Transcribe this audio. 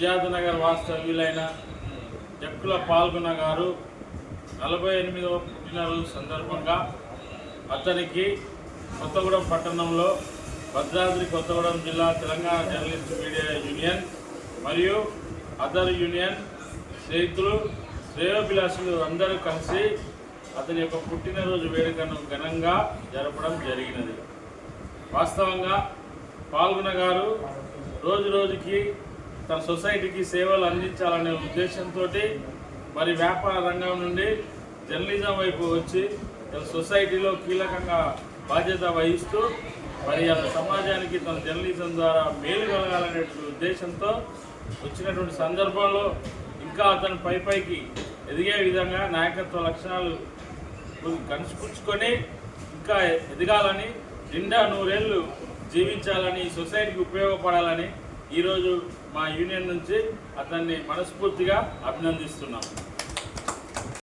విద్యార్థనగర్ వాస్తవ్యులైన జక్కుల పాల్గొన గారు నలభై ఎనిమిదవ పుట్టినరోజు సందర్భంగా అతనికి కొత్తగూడెం పట్టణంలో భద్రాద్రి కొత్తగూడెం జిల్లా తెలంగాణ జర్నలిస్ట్ మీడియా యూనియన్ మరియు అదర్ యూనియన్ స్నేహితులు శ్రేయోభిలాషులు అందరూ కలిసి అతని యొక్క పుట్టినరోజు వేడుకను ఘనంగా జరపడం జరిగినది. వాస్తవంగా పాల్గొన గారు రోజు రోజుకి తన సొసైటీకి సేవలు అందించాలనే ఉద్దేశంతో మరి వ్యాపార రంగం నుండి జర్నలిజం వైపు వచ్చి తన సొసైటీలో కీలకంగా బాధ్యత వహిస్తూ మరి ఆ సమాజానికి తన జర్నలిజం ద్వారా మేలు కలగాలనే ఉద్దేశంతో వచ్చినటువంటి సందర్భంలో ఇంకా అతను పై పైకి ఎదిగే విధంగా నాయకత్వ లక్షణాలు కనిపిపుచ్చుకొని ఇంకా ఎదగాలని నిండా నూరేళ్ళు జీవించాలని సొసైటీకి ఉపయోగపడాలని ఈరోజు మా యూనియన్ నుంచి అతన్ని మనస్ఫూర్తిగా అభినందిస్తున్నాం.